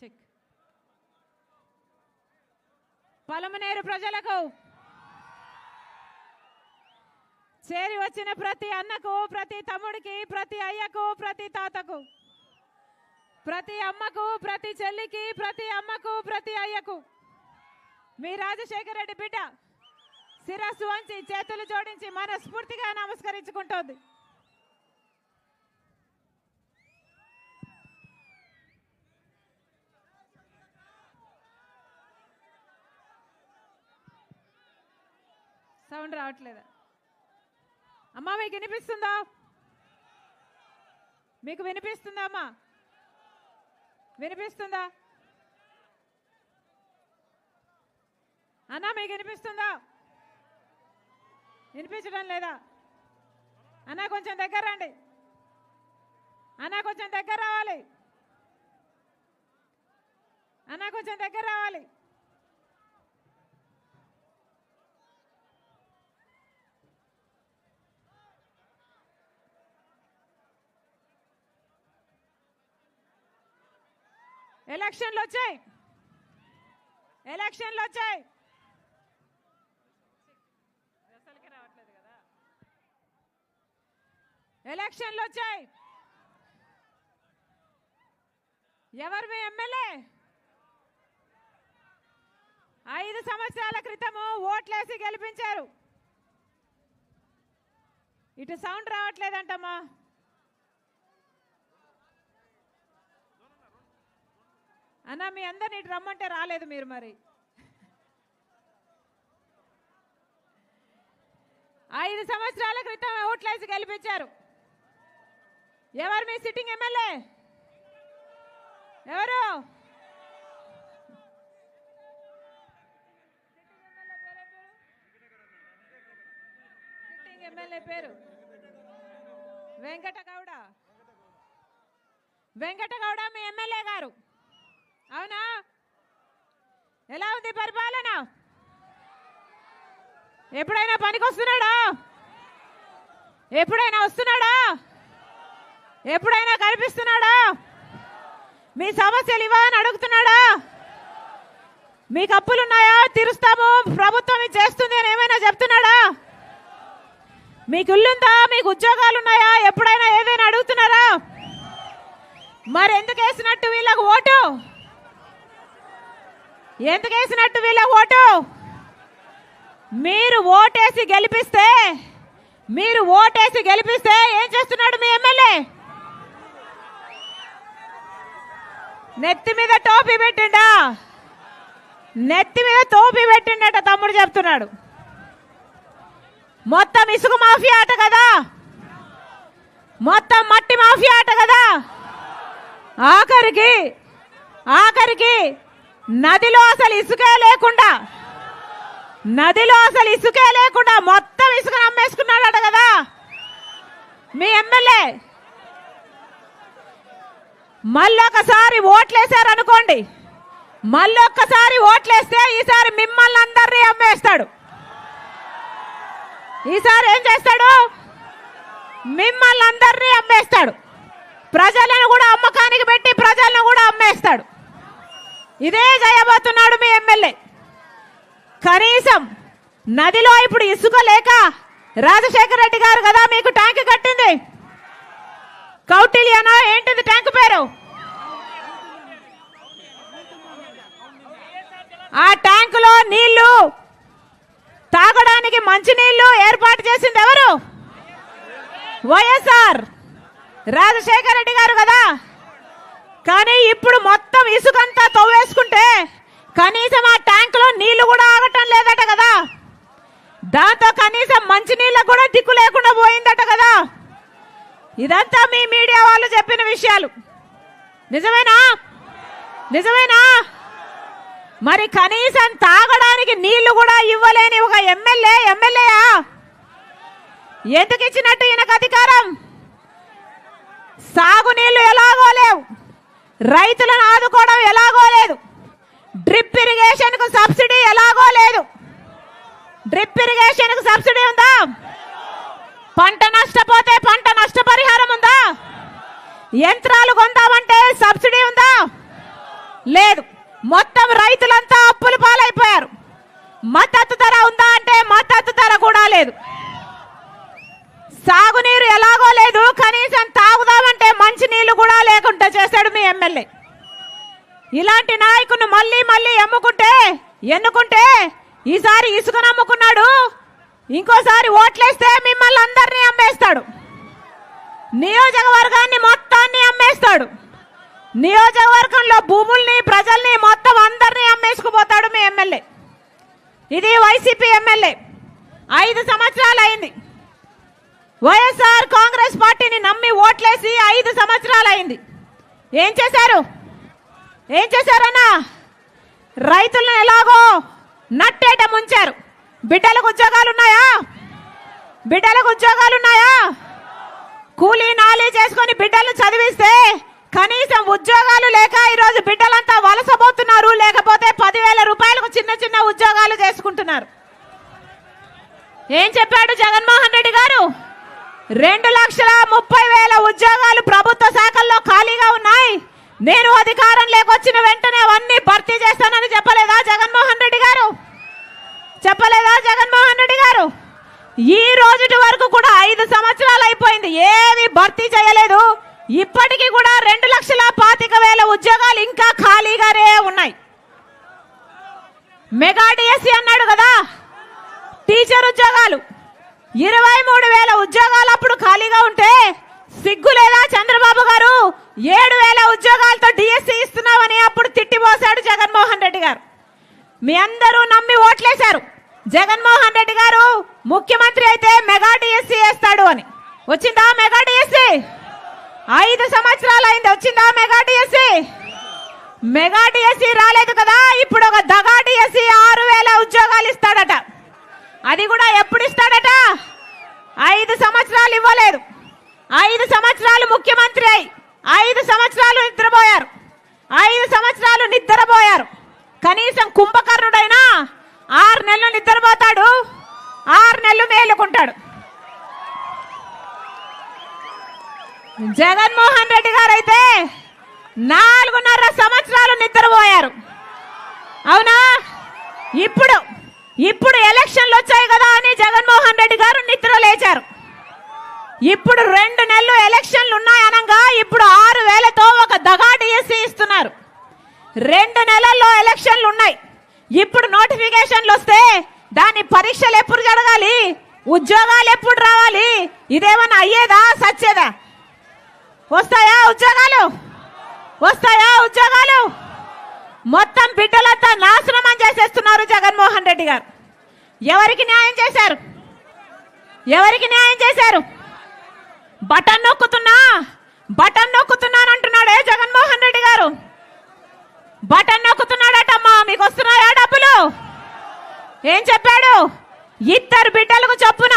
Check Palamaner ప్రజలకు చేరి వచ్చిన ప్రతి అన్నకు ప్రతి తమ్ముడికి ప్రతి అయ్యకు ప్రతి తాతకు ప్రతి అమ్మకు ప్రతి చెల్లికి ప్రతి అమ్మకు ప్రతి అయ్యకు మీ రాజశేఖర రెడ్డి బిడ్డ శిరస్సు వంచి చేతులు జోడించి మనస్ఫూర్తిగా నమస్కరించుకుంటోంది. సౌండ్ రావట్లేదా. అమ్మా మీకు వినిపిస్తుందా? మీకు వినిపిస్తుందా అమ్మా? వినిపిస్తుందా? అన్నా మీకు వినిపిస్తుందా? వినిపించడం లేదా? అన్నా కొంచెం దగ్గర రండి. అన్నా కొంచెం దగ్గర రావాలి. అన్నా కొంచెం దగ్గర రావాలి. ఎలక్షన్లు వచ్చాయి. ఎలక్షన్లు వచ్చాయి. ఎలక్షన్లు వచ్చాయి. ఎవరు మీ ఎమ్మెల్యే? ఐదు సంవత్సరాల క్రితము ఓట్లేసి గెలిపించారు. ఇటు సౌండ్ రావట్లేదంటమ్మా. అన్న మీ అందరిని ఇటు రమ్మంటే రాలేదు మీరు మరి. ఐదు సంవత్సరాల క్రితం ఓట్లేసి గెలిపించారు. ఎవరు మీ సిట్టింగ్ ఎమ్మెల్యే? ఎవరు? సిట్టింగ్ ఎమ్మెల్యే పేరు? వెంకట గౌడ వెంకట గౌడ మీ ఎమ్మెల్యే గారు. అవునా? ఎలా ఉంది పరిపాలన? ఎప్పుడైనా పనికి వస్తున్నాడా ఎప్పుడైనా వస్తున్నాడా? ఎప్పుడైనా కనిపిస్తున్నాడా? మీ సమస్యలు ఇవా అని అడుగుతున్నాడా? మీకు అప్పులు ఉన్నాయా తీరుస్తాము. ప్రభుత్వం చేస్తుంది అని ఏమైనా చెప్తున్నాడా? మీకు ఇల్లుందా మీకు ఉద్యోగాలు ఉన్నాయా ఎప్పుడైనా ఏదైనా అడుగుతున్నారా? మరి ఎందుకు వేసినట్టు వీళ్ళకు ఓటు? ఎందుకు వేసినట్టు వీళ్ళ ఓటు? మీరు ఓటేసి గెలిపిస్తే మీరు ఓటేసి గెలిపిస్తే ఏం చేస్తున్నాడు మీ ఎమ్మెల్యే? నెత్తి మీద టోపీ పెట్టిండా? నెత్తి మీద టోపీ పెట్టిండట తమ్ముడు చెప్తున్నాడు. మొత్తం ఇసుక మాఫియా ఆట కదా? మొత్తం మట్టి మాఫియా ఆట కదా? ఆఖరికి ఆఖరికి నదిలో అసలు ఇసుకే లేకుండా నదిలో అసలు ఇసుకే లేకుండా మొత్తం ఇసుక అమ్మేసుకున్నాడట కదా. మీ ఎమ్మెల్యే మళ్ళొకసారి ఓట్లేశారు అనుకోండి మళ్ళొక్కసారి ఓట్లేస్తే ఈసారి మిమ్మల్ని అందరినీ అమ్మేస్తాడు. ఈసారి ఏం చేస్తాడు? మిమ్మల్ని అందరినీ అమ్మేస్తాడు. ప్రజలను కూడా అమ్మకానికి పెట్టి ప్రజలను కూడా అమ్మేస్తాడు. ఇదే చేయబోతున్నాడు మీ ఎమ్మెల్యే. కనీసం నదిలో ఇప్పుడు ఇసుక లేక రాజశేఖర రెడ్డి గారు కదా మీకు ట్యాంక్ కట్టింది. కౌటిల్యనో ఏంటిది ట్యాంక్ పేరు? ఆ ట్యాంకులో నీళ్ళు తాగడానికి మంచినీళ్ళు ఏర్పాటు చేసింది ఎవరు? వైఎస్ఆర్. రాజశేఖర రెడ్డి గారు కదా. కానీ ఇప్పుడు మొత్తం ఇసుకంతా తవ్వేసుకుంటే కనీసం ఆ ట్యాంకులో నీళ్ళు కూడా ఆగటం లేదట కదా. దాంతో కనీసం మంచినీళ్ళకు కూడా దిక్కు లేకుండా పోయిందట కదా. ఇదంతా మీ మీడియా వాళ్ళు చెప్పిన విషయాలు. నిజమేనా? నిజమేనా? మరి కనీసం తాగడానికి నీళ్ళు కూడా ఇవ్వలేని ఒక ఎమ్మెల్యే ఎమ్మెల్యేయా? ఎందుకు ఇచ్చినట్టు ఈయనకు అధికారం? సాగునీళ్ళు ఎలాగో లేవు. రైతులను ఆదుకోవడం ఎలాగో లేదు. డ్రిప్ ఇరిగేషన్కు సబ్సిడీ ఎలాగో లేదు. డ్రిప్ ఇరిగేషన్కు సబ్సిడీ ఉందా? పంట నష్టపోతే పంట నష్టపరిహారం ఉందా? యంత్రాలు కొందామంటే సబ్సిడీ ఉందా? లేదు. మొత్తం రైతులంతా అప్పుల పాలైపోయారు. మద్దతు ధర ఉందా అంటే మద్దతు ధర కూడా లేదు. సాగునీరు ఎలాగో లేదు కనీసం తాగుదామంటే మంచి నీళ్ళు కూడా లేకుండా చేశాడు మీ ఎమ్మెల్యే. ఇలాంటి నాయకుని మళ్ళీ మళ్ళీ ఎమ్ముకుంటే ఎన్నుకుంటే ఈసారి ఇసుక నమ్ముకున్నాడు ఇంకోసారి ఓట్లేస్తే మిమ్మల్ని అందరినీ అమ్మేస్తాడు. నియోజకవర్గాన్ని మొత్తాన్ని అమ్మేస్తాడు. నియోజకవర్గంలో భూముల్ని ప్రజల్ని మొత్తం అందరినీ అమ్మేసుకుపోతాడు మీ ఎమ్మెల్యే. ఇది వైసీపీ ఎమ్మెల్యే. ఐదు సంవత్సరాలు అయింది. వైఎస్ఆర్ కాంగ్రెస్ పార్టీని నమ్మి ఓట్లేసి ఐదు సంవత్సరాలు అయింది ఏం చేశారు? ఏం చేశారన్నా? రైతులను ఎలాగో నట్టేట ముంచారు. బిడ్డలకు ఉద్యోగాలు ఉన్నాయా బిడ్డలకు ఉద్యోగాలు ఉన్నాయా కూలీ నాలీ చేసుకొని బిడ్డలు చదివిస్తే కనీసం ఉద్యోగాలు లేక ఈరోజు బిడ్డలంతా వలసపోతున్నారు. లేకపోతే పదివేల రూపాయలకు చిన్న చిన్న ఉద్యోగాలు చేసుకుంటున్నారు. ఏం చెప్పాడు జగన్మోహన్ రెడ్డి గారు? రెండు లక్షల ముప్పై వేల ఉద్యోగాలు ప్రభుత్వ శాఖల్లో ఖాళీగా ఉన్నాయి. నేను అధికారం లేకొచ్చిన వెంటనే అవన్నీ భర్తీ చేస్తానని చెప్పలేదా జగన్మోహన్ రెడ్డి గారు? చెప్పలేదా జగన్మోహన్ రెడ్డి గారు? ఈ రోజుటి వరకు కూడా ఐదు సంవత్సరాలు అయిపోయింది. ఏమీ భర్తీ చేయలేదు. ఇప్పటికీ కూడా రెండు లక్షల పాతిక వేల ఉద్యోగాలు ఇంకా ఖాళీగానే ఉన్నాయి. మెగా డిఎస్సి అన్నాడు కదా. టీచర్ ఉద్యోగాలు. ఇరవై మూడు వేల ఉద్యోగాలు అప్పుడు ఖాళీగా ఉంటే సిగ్గు లేదా చంద్రబాబు గారు? ఏడు వేల ఉద్యోగాలతో డిఎస్సి ఇస్తున్నామని అప్పుడు తిట్టిపోశాడు జగన్మోహన్ రెడ్డి గారు. మీ అందరూ నమ్మి ఓట్లేశారు. జగన్మోహన్ రెడ్డి గారు ముఖ్యమంత్రి అయితే మెగా డిఎస్సి వేస్తాడు అని. వచ్చిందా మెగా డిఎస్సి ఐదు సంవత్సరాలు అయింది. వచ్చిందా మెగా డిఎస్సి మెగా డిఎస్సి రాలేదు కదా. ఇప్పుడు ఒక దగా డిఎస్సి ఆరు వేల ఉద్యోగాలు ఇస్తాడట. అది కూడా ఎప్పుడు ఇస్తాడట? ఐదు సంవత్సరాలు ఇవ్వలేదు. ఐదు సంవత్సరాలు ముఖ్యమంత్రి అయి ఐదు సంవత్సరాలు నిద్రపోయారు. ఐదు సంవత్సరాలు నిద్రపోయారు. కనీసం కుంభకర్ణుడైనా ఆరు నెలలు నిద్రపోతాడు ఆరు నెలలు మేలుకుంటాడు. జగన్మోహన్ రెడ్డి గారు అయితే నాలుగున్నర సంవత్సరాలు నిద్రపోయారు. అవునా? ఇప్పుడు ఇప్పుడు ఎలక్షన్లు వచ్చాయి కదా అని జగన్మోహన్ రెడ్డి గారు నిద్ర లేచారు. ఇప్పుడు రెండు నెలలు ఎలక్షన్లు ఉన్నాయనగా ఇప్పుడు ఆరు వేలతో ఒక దగా డిఎస్సి ఇస్తున్నారు. రెండు నెలల్లో ఎలక్షన్లు ఉన్నాయి. ఇప్పుడు నోటిఫికేషన్లు వస్తే దాని పరీక్షలు ఎప్పుడు జరగాలి? ఉద్యోగాలు ఎప్పుడు రావాలి? ఇదేమన్నా అయ్యేదా సచ్చేదా? వస్తాయా ఉద్యోగాలు? వస్తాయా ఉద్యోగాలు? మొత్తం బిడ్డలంతా నాశనం చేసేస్తున్నారు జగన్మోహన్ రెడ్డి గారు. ఎవరికి న్యాయం చేశారు? ఎవరికి న్యాయం చేశారు? బటన్ నొక్కుతున్నా బటన్ నొక్కుతున్నాను అంటున్నాడే జగన్మోహన్ రెడ్డి గారు. బటన్ నొక్కుతున్నాడటమ్మా మీకు వస్తున్నాయా డబ్బులు? ఏం చెప్పాడు? ఇద్దరు బిడ్డలకు చొప్పున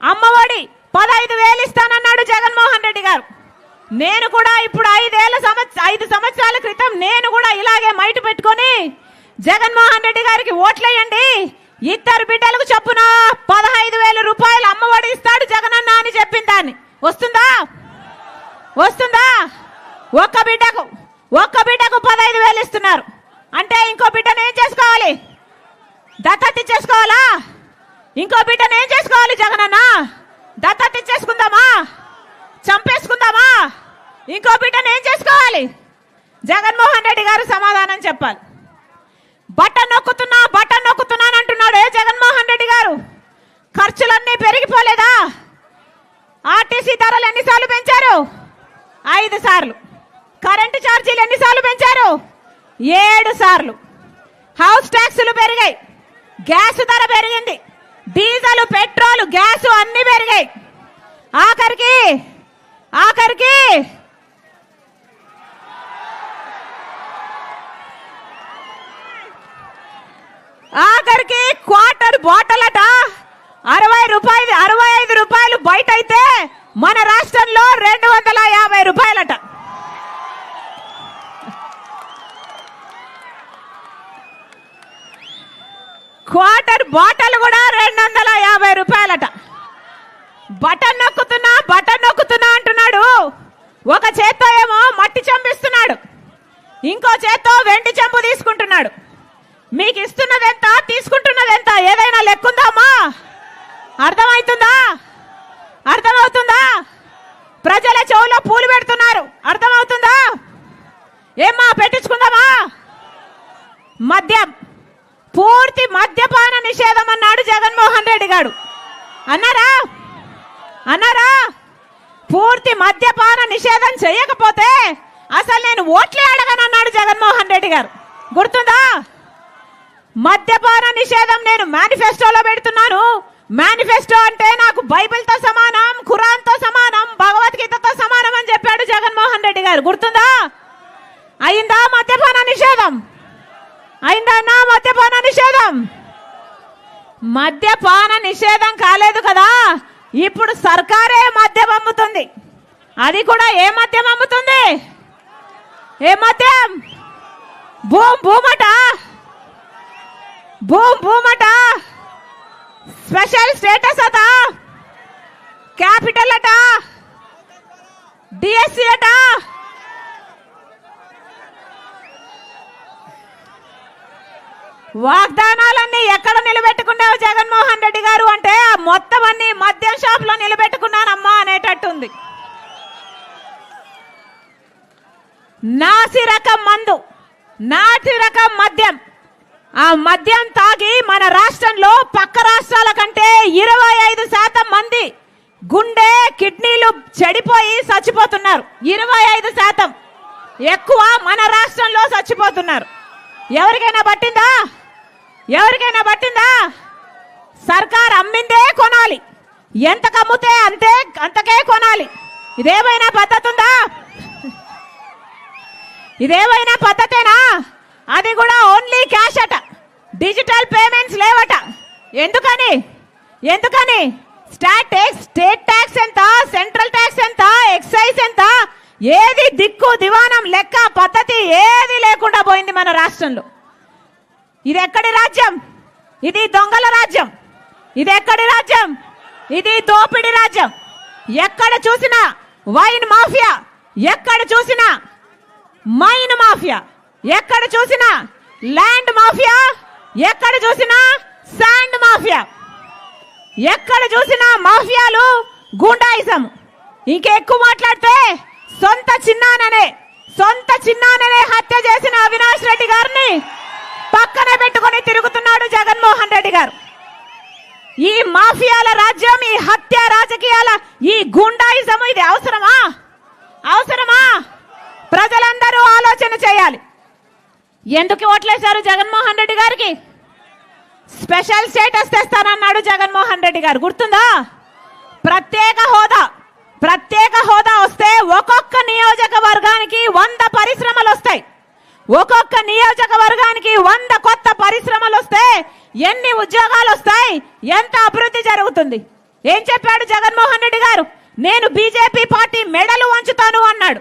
అమ్మఒడి పదహైదు వేలు ఇస్తానన్నాడు జగన్మోహన్ రెడ్డి గారు. నేను కూడా ఇప్పుడు ఐదేళ్ళ సంవత్సర ఐదు సంవత్సరాల క్రితం నేను కూడా ఇలాగే మైటు పెట్టుకొని జగన్మోహన్ రెడ్డి గారికి ఓట్లేయండి. ఇద్దరు బిడ్డలకు చొప్పున పదహైదు వేల రూపాయలు అమ్మఒడి ఇస్తాడు జగనన్న అని చెప్పిన దాన్ని. వస్తుందా? వస్తుందా? ఒక్క బిడ్డకు ఒక్క బిడ్డకు పదహైదు వేలు ఇస్తున్నారు. అంటే ఇంకో బిడ్డను ఏం చేసుకోవాలి? దత్తత ఇచ్చేసుకోవాలా? ఇంకో బిడ్డను ఏం చేసుకోవాలి జగనన్న? దత్తత ఇచ్చేసుకుందామా? చంపేసుకుందామా? ఇంకో బిడ్డను ఏం చేసుకోవాలి? జగన్మోహన్ రెడ్డి గారు సమాధానం చెప్పాలి. బట్ట నొక్కుతున్నా బట్ట నొక్కుతున్నాను అంటున్నాడు ఏ జగన్మోహన్ రెడ్డి గారు? ఖర్చులన్నీ పెరిగిపోలేదా? ఆర్టీసీ ధరలు ఎన్నిసార్లు పెంచారు? ఐదు సార్లు. కరెంటు ఛార్జీలు ఎన్నిసార్లు పెంచారు? ఏడు సార్లు. హౌస్ ట్యాక్సులు పెరిగాయి. గ్యాస్ ధర పెరిగింది. డీజిల్ పెట్రోల్ గ్యాస్ అన్ని పెరిగాయి. ఆఖరికి ఆఖరికి ఆఖరికి క్వార్టర్ బాటల్ అట అరవై రూపాయలు అరవై ఐదు రూపాయలు బయట అయితే మన రాష్ట్రంలో రెండు వందల యాభై రూపాయలట. క్వార్టర్ బాటల్ కూడా రెండు వందల యాభై రూపాయలట. బటన్ నొక్కుతున్నా బటన్ నొక్కుతున్నా అంటున్నాడు. ఒక చేత్తో ఏమో మట్టి చంపిస్తున్నాడు. ఇంకో చేత్తో వెండి చెంబు తీసుకుంటున్నాడు. మీకు ఇస్తున్నది ఎంత తీసుకుంటున్నది ఎంత ఏదైనా లెక్కుందామా? అర్థమవుతుందా అర్థమవుతుందా? ప్రజల చెవులో పూలు పెడుతున్నారు. అర్థమవుతుందా? ఏమ్మా పెట్టించుకుందామా? మద్యం. పూర్తి మద్యపాన నిషేధం అన్నాడు జగన్మోహన్ రెడ్డి గారు. అన్నారా? అన్నారా? పూర్తి మద్యపాన నిషేధం చేయకపోతే అసలు నేను ఓట్లే అడగనన్నాడు జగన్మోహన్ రెడ్డి గారు. గుర్తుందా? మద్యపాన నిషేధం నేను మేనిఫెస్టోలో పెడుతున్నాను. మేనిఫెస్టో అంటే నాకు బైబిల్తో సమానం ఖురాన్తో సమానం భగవద్గీతతో సమానం అని చెప్పాడు జగన్మోహన్ రెడ్డి గారు. గుర్తుందా? అయిందా మద్యపాన నిషేధం? అయిందా నా మద్యపాన నిషేధం? మద్యపాన నిషేధం కాలేదు కదా. ఇప్పుడు సర్కారే మద్యం అమ్ముతుంది. అది కూడా ఏ మద్యం అమ్ముతుంది? ఏ మద్యం? భూమ్ భూమట? భూమ్ భూమట స్పెషల్ స్టేటస్ అట. క్యాపిటల్ అట. డిఎస్సి అట. వాగ్దానాలన్నీ ఎక్కడ నిలబెట్టుకున్నావు జగన్మోహన్ రెడ్డి గారు అంటే మొత్తం అన్ని మద్యం షాప్లో నిలబెట్టుకున్నానమ్మా అనేటట్టుంది. నాసి రకం మందు నాటి రకం మద్యం. ఆ మద్యం తాగి మన రాష్ట్రంలో పక్క రాష్ట్రాల కంటే ఇరవై ఐదు శాతం మంది గుండె కిడ్నీలు చెడిపోయి చచ్చిపోతున్నారు. ఇరవై ఐదు శాతం. ఎక్కువ మన రాష్ట్రంలో చచ్చిపోతున్నారు. ఎవరికైనా పట్టిందా? ఎవరికైనా పట్టిందా? సర్కార్ అమ్మిందే కొనాలి. ఎంత కమ్ముతే అంతే అంతకే కొనాలి. ఇదేమైనా పద్ధతి ఉందా ఇదేమైనా పద్ధతేనా? అది కూడా ఓన్లీ క్యాష్ అట. డిజిటల్ పేమెంట్స్ లేవట. ఎందుకని? ఎందుకని? స్టాట్ ట్యాక్స్ స్టేట్ ట్యాక్స్ ఎంత? సెంట్రల్ ట్యాక్స్ ఎంత? ఎక్సైజ్ ఎంత? ఏది దిక్కు దివానం లెక్క పద్ధతి ఏది లేకుండా పోయింది మన రాష్ట్రంలో. ఇది ఎక్కడి రాజ్యం? ఇది దొంగల రాజ్యం. ఇది ఎక్కడి రాజ్యం? ఇది దోపిడి రాజ్యం. ఎక్కడ చూసినా వైన్ మాఫియా. ఎక్కడ చూసినా మైన్ మాఫియా. ఎక్కడ చూసినా ల్యాండ్ మాఫియా ఎక్కడ చూసినా శాండ్ మాఫియా. ఎక్కడ చూసినా మాఫియాలు గుండాయిజం. ఇంకెక్కువ మాట్లాడితే సొంత చిన్నాననే సొంత చిన్నాననే హత్య చేసిన అవినాష్ రెడ్డి గారిని పక్కన పెట్టుకొని తిరుగుతున్నాడు జగన్మోహన్ రెడ్డి గారు. ఈ మాఫియాల రాజ్యం ఈ హత్య రాజకీయాల ఈ గుండాయిజం ఇది అవసరమా? అవసరమా? ప్రజలందరూ ఆలోచన చేయాలి. ఎందుకు ఓట్లేశారు జగన్మోహన్ రెడ్డి గారికి? స్పెషల్ స్టేటస్ తెస్తానన్నాడు జగన్మోహన్ రెడ్డి గారు. గుర్తుందా? ప్రత్యేక హోదా ప్రత్యేక హోదా వస్తే ఒక్కొక్క నియోజకవర్గానికి వంద పరిశ్రమలు వస్తాయి. ఒక్కొక్క నియోజకవర్గానికి వంద కొత్త పరిశ్రమలు వస్తే ఎన్ని ఉద్యోగాలు వస్తాయి? ఎంత అభివృద్ధి జరుగుతుంది? ఏం చెప్పాడు జగన్మోహన్ రెడ్డి గారు? నేను బీజేపీ పార్టీ మెడలు వంచుతాను అన్నాడు.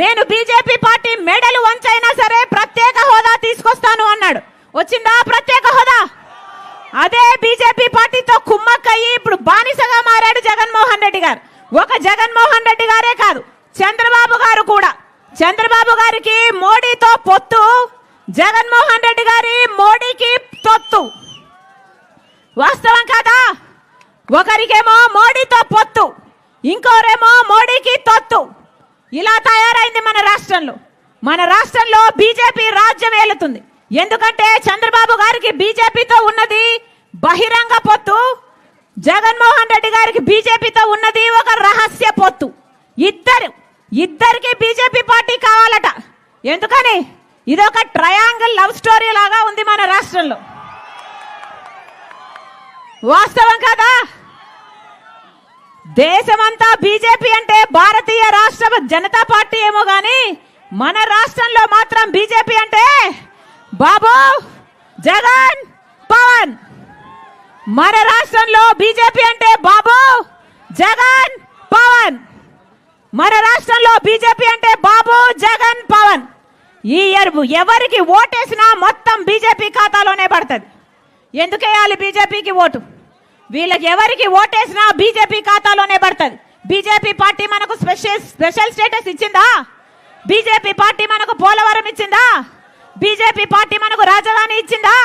నేను బీజేపీ పార్టీ మెడలు వంచైనా సరే ప్రత్యేక హోదా తీసుకొస్తాను అన్నాడు. వచ్చిందా ప్రత్యేక హోదా? అదే బీజేపీ పార్టీతో కుమ్మక్కయ్యి ఇప్పుడు బానిసగా మారాడు జగన్మోహన్ రెడ్డి గారు. ఒక జగన్మోహన్ రెడ్డి గారే కాదు చంద్రబాబు గారు కూడా. చంద్రబాబు గారికి మోడీతో పొత్తు జగన్మోహన్ రెడ్డి గారి మోడీకి తొత్తు. వాస్తవం కాదా? ఒకరికేమో మోడీతో పొత్తు ఇంకోరేమో మోడీకి తొత్తు. ఇలా తయారైంది మన రాష్ట్రంలో. మన రాష్ట్రంలో బీజేపీ రాజ్యం ఏలుతుంది. ఎందుకంటే చంద్రబాబు గారికి బీజేపీతో ఉన్నది బహిరంగ పొత్తు జగన్మోహన్ రెడ్డి గారికి బీజేపీతో ఉన్నది ఒక రహస్య పొత్తు. ఇద్దరు ఇద్దరికి బీజేపీ పార్టీ కావాలట. ఎందుకని? ఇది ఒక ట్రయాంగిల్ లవ్ స్టోరీ లాగా ఉంది మన రాష్ట్రంలో. వాస్తవం కదా? దేశమంతా బీజేపీ అంటే భారతీయ రాష్ట్ర జనతా పార్టీ ఏమో గాని మన రాష్ట్రంలో మాత్రం బీజేపీ అంటే బాబు జగన్ పవన్. మన రాష్ట్రంలో బీజేపీ అంటే బాబు జగన్ పవన్. మన రాష్ట్రంలో బీజేపీ అంటే బాబు జగన్ పవన్. ఈ ఎరువు ఎవరికి ఓటేసినా మొత్తం బీజేపీ ఖాతాలోనే పడుతుంది. ఎందుకేయాలి బీజేపీకి ఓటు? వీళ్ళకి ఎవరికి ఓటేసినా బీజేపీ ఖాతాలోనే పడుతుంది. బీజేపీ పార్టీ మనకు స్పెషల్ స్పెషల్ స్టేటస్ ఇచ్చిందా? బీజేపీ పార్టీ మనకు పోలవరం ఇచ్చిందా? బీజేపీ పార్టీ మనకు రాజధాని ఇచ్చిందా?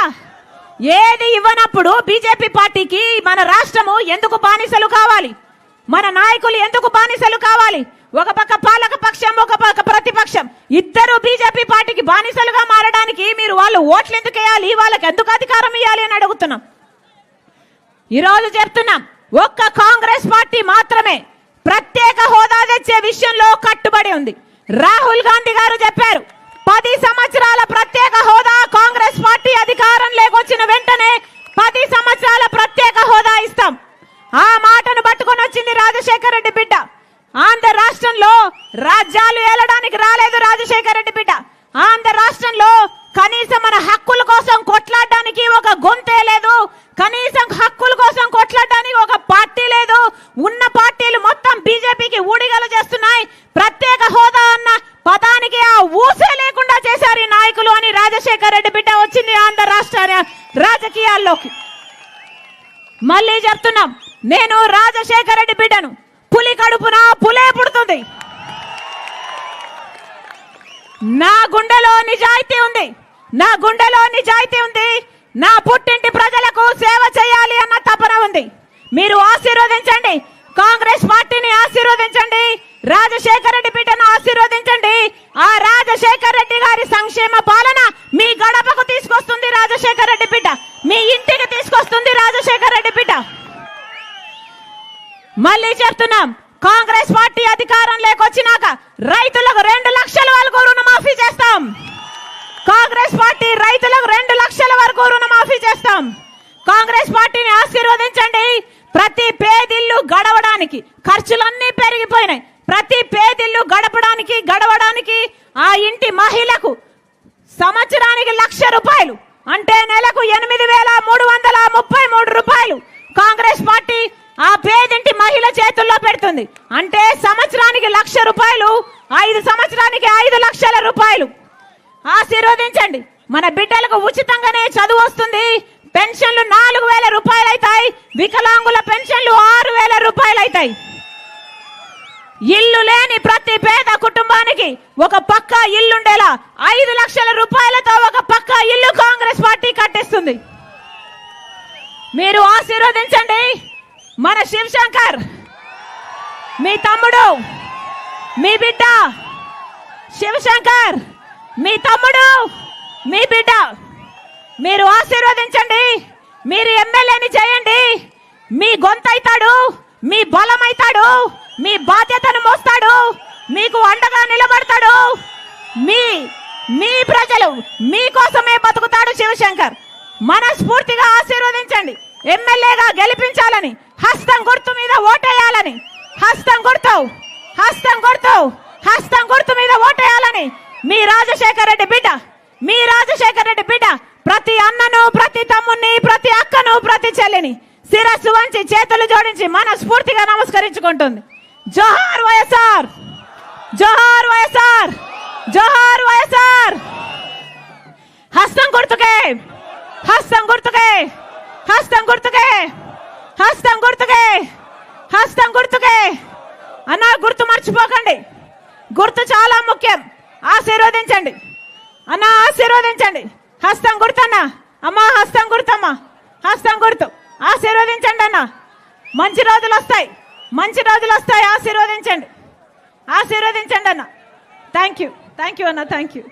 ఏది ఇవ్వనప్పుడు బీజేపీ పార్టీకి మన రాష్ట్రము ఎందుకు బానిసలు కావాలి? మన నాయకులు ఎందుకు బానిసలు కావాలి? ఒక పక్క పాలక పక్షం ఒక పక్క ప్రతిపక్షం. ఇద్దరు బీజేపీ పార్టీకి బానిసలుగా మారడానికి మీరు వాళ్ళు ఓట్లు ఎందుకు వేయాలి? వాళ్ళకి ఎందుకు అధికారం ఇవ్వాలి అని అడుగుతున్నాం. ఈరోజు చెప్తున్నాం ఒక్క కాంగ్రెస్ పార్టీ మాత్రమే ప్రత్యేక హోదా తెచ్చే విషయంలో కట్టుబడి ఉంది. రాహుల్ గాంధీ గారు చెప్పారు పది సంవత్సరాల ప్రత్యేక హోదా కాంగ్రెస్ పార్టీ అధికారం లేకొచ్చిన వెంటనే పది సంవత్సరాల ప్రత్యేక హోదా ఇస్తాం. ఆ మాటను పట్టుకొని వచ్చింది రాజశేఖర రెడ్డి బిడ్డ. ఆంధ్ర రాష్ట్రంలో రాజ్యాలు ఏలడానికి రాలేదు రాజశేఖర రెడ్డి బిడ్డ. ఆంధ్ర రాష్ట్రంలో కనీసం మన హక్కుల కోసం కొట్లాడడానికి ఒక గొంతే లేదు. కనీసం హక్కుల కోసం కొట్లాడడానికి ఒక పార్టీ లేదు. ఉన్న పార్టీలు మొత్తం బీజేపీకి ఊడిగలు చేస్తున్నాయి. ప్రత్యేక హోదా అన్న పదానికి ఆ ఊసే లేకుండా చేశారు ఈ నాయకులు అని రాజశేఖర రెడ్డి బిడ్డ వచ్చింది ఆంధ్ర రాష్ట్ర రాజకీయాల్లోకి. మళ్ళీ చెప్తున్నాం నేను రాజశేఖర రెడ్డి బిడ్డను పులి కడుపున పులే పుడుతుంది నా గుండెలో నిజాయితీ ఉంది నా గుండెలో నిజాయితీ ఉంది నా పుట్టింటి ప్రజలకు సేవ చేయాలి అన్న తపన ఉంది మీరు ఆశీర్వదించండి కాంగ్రెస్ పార్టీని ఆశీర్వదించండి రాజశేఖర రెడ్డి బిడ్డను ఆశీర్వదించండి ఆ రాజశేఖర రెడ్డి గారి సంక్షేమ పాలన మీ గడపకు తీసుకొస్తుంది రాజశేఖర రెడ్డి బిడ్డ మీ ఇంటికి తీసుకొస్తుంది రాజశేఖర రెడ్డి బిడ్డ. మళ్ళీ చెప్తున్నాం కాంగ్రెస్ పార్టీ అధికారం లేకొచ్చినాక రైతులకు రెండు లక్షల వరకు రుణమాఫీ చేస్తాం. కాంగ్రెస్ పార్టీ రైతులకు రెండు లక్షల వరకు రుణమాఫీ చేస్తాం. కాంగ్రెస్ పార్టీని ఆశీర్వదించండి. ప్రతి పేదిల్లు గడవడానికి ఖర్చులన్నీ పెరిగిపోయినాయి. ప్రతి పేదిల్లు గడపడానికి గడవడానికి ఆ ఇంటి మహిళకు సంవత్సరానికి లక్ష రూపాయలు అంటే నెలకు ఎనిమిది వేల మూడు వందల ముప్పై మూడు రూపాయలు. కాంగ్రెస్ పార్టీ ఆ పేదింటి మహిళ చేతుల్లో పెడుతుంది. అంటే సంవత్సరానికి లక్ష రూపాయలు ఐదు సంవత్సరానికి ఐదు లక్షల రూపాయలు. ఆశీర్వదించండి. మన బిడ్డలకు ఉచితంగానే చదువు వస్తుంది. పెన్షన్లు నాలుగు వేల రూపాయలు అవుతాయి వికలాంగుల పెన్షన్లు ఆరు వేల రూపాయలు అవుతాయి ఇల్లు లేని ప్రతి పేద కుటుంబానికి ఒక పక్క ఇల్లుండేలా ఐదు లక్షల రూపాయలతో ఒక పక్క ఇల్లు కాంగ్రెస్ పార్టీ కట్టిస్తుంది. మీరు ఆశీర్వదించండి. మన శివశంకర్ మీ తమ్ముడు మీ బిడ్డ శివశంకర్ మీ తమ్ముడు మీ బిడ్డ మీరు ఆశీర్వదించండి. మీరు ఎమ్మెల్యేని చేయండి. మీ గొంతైతాడు మీ బలమైతాడు. మీ బాధ్యతను మోస్తాడు. మీకు అండగా నిలబడతాడు. మీ మీ ప్రజలు మీకోసమే బతుకుతాడు శివశంకర్. మనస్ఫూర్తిగా ఆశీర్వదించండి. ఎమ్మెల్యేగా గెలిపించాలని హస్తం గుర్తు మీద ఓటేయాలని. హస్తం గుర్తు హస్తం గుర్తు హస్తం గుర్తు మీద ఓటేయాలని. మీ రాజశేఖర రెడ్డి బిడ్డ మీ రాజశేఖర రెడ్డి బిడ్డ ప్రతి అన్నను ప్రతి తమ్ముని ప్రతి అక్కను ప్రతి చెల్లిని శిరస్సు వంచి చేతులు జోడించి మనస్ఫూర్తిగా నమస్కరించుకుంటుంది. జోహార్ వైఎస్ఆర్! జోహార్ వైఎస్ఆర్! జోహార్ వైఎస్ఆర్! హస్తం గుర్తుకే! హస్తం గుర్తుకే! హస్తం గుర్తుకే! హస్తం గుర్తుకే! హస్తం గుర్తుకే! అన్న గుర్తు మర్చిపోకండి. గుర్తు చాలా ముఖ్యం. ఆశీర్వదించండి. అన్న ఆశీర్వదించండి. హస్తం గుర్తన్న. అమ్మా హస్తం గుర్తమ్మా. హస్తం గుర్తు. ఆశీర్వదించండి అన్న. మంచి రోజులు వస్తాయి. మంచి రోజులు వస్తాయి. ఆశీర్వదించండి. ఆశీర్వదించండి అన్న. థ్యాంక్ యూ థ్యాంక్ యూ అన్న. Thank you